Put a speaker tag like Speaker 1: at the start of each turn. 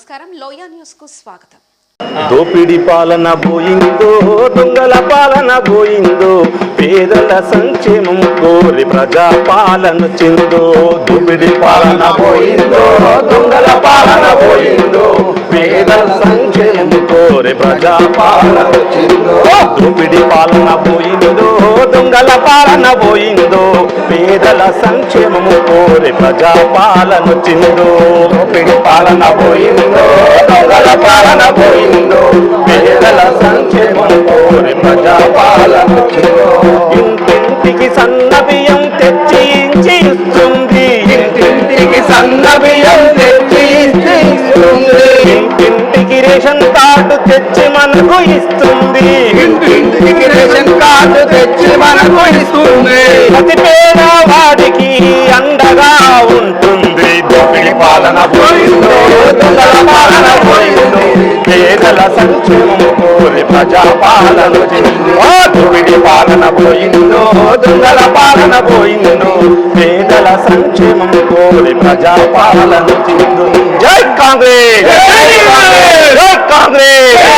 Speaker 1: నమస్కారం. లోయా న్యూస్కు స్వాగతం.
Speaker 2: దోపిడి పాలన పోయిందో దొంగల పాలన పోయిందో పేదల సంక్షేమం కోరి ప్రజా పాలన చెందో దోపిడి పాలన పోయిందో దొంగల పాలన పోయిందో పేదల సంక్షేమం కోరి ప్రజా పాలన చెందో దోపిడి పాలన పోయిందో దొంగల పాలన పోయిందో పేదల సంక్షేమము కోరి ప్రజా పాలన చెందో దోపిడి పాలన పోయిందో దొంగల పాలన పోయిందో పేదల సంక్షేమం కోరి ప్రజా పాలన ఇంటింటికి సన్న బియ్యం తెచ్చి ఇచ్చి ఇస్తుంది. ఇంటింటికి సన్న బియ్యం తెచ్చి ఇస్తుంది. ఇంటింటికి రేషన్ కార్డు తెచ్చి మనకు ఇస్తుంది.
Speaker 3: రేషన్ కార్డు తెచ్చి మనకు ఇస్తుంది.
Speaker 2: ప్రతి పేదవాడికి అండగా ఉంటుంది. దోపిడి పాలన పోయిందో దొంగల పాలన పోయిందో పేదల సంక్షేమం కోరి ప్రజా పాలన దోపిడి పాలన పోయిందో దొంగల పాలన పోయిందో. పేదల సంక్షేమం కోరి ప్రజా పాలన చెందు జై కాంగ్రెస్! జై కాంగ్రెస్! జై కాంగ్రెస్!